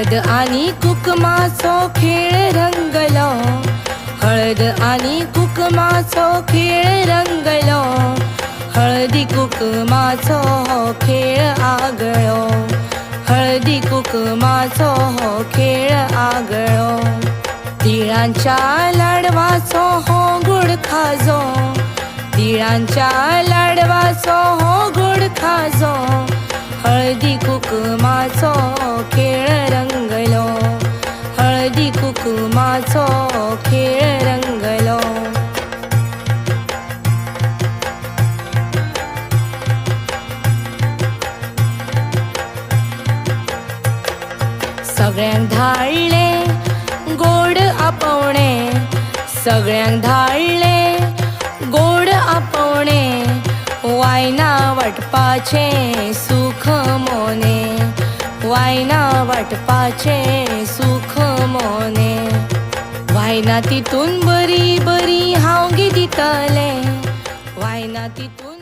हळद आणि कुकमाचो खेळ रंगलो. हळद आणि कुकमाचो खेळ रंगलो. हळदी कुकमाचो हो खेळ आगळो. हळदी कुकमाचो हो खेळ आगळो. तिळांच्या लाडवाचो हो गुड खाजो. तिळांच्या लाडवाचो हो गुड खाजो. हळदी कुकमाचो खेळ सगळ्यांक धाडले गोड आपवणे. सगळ्यांक धाडले गोड आपवणे. वायना वाटपाचे सुख मोने. वायना वाटपाचे सुख मोने. वायना तितून बरी बरी हांव गी दितले. वायना तितून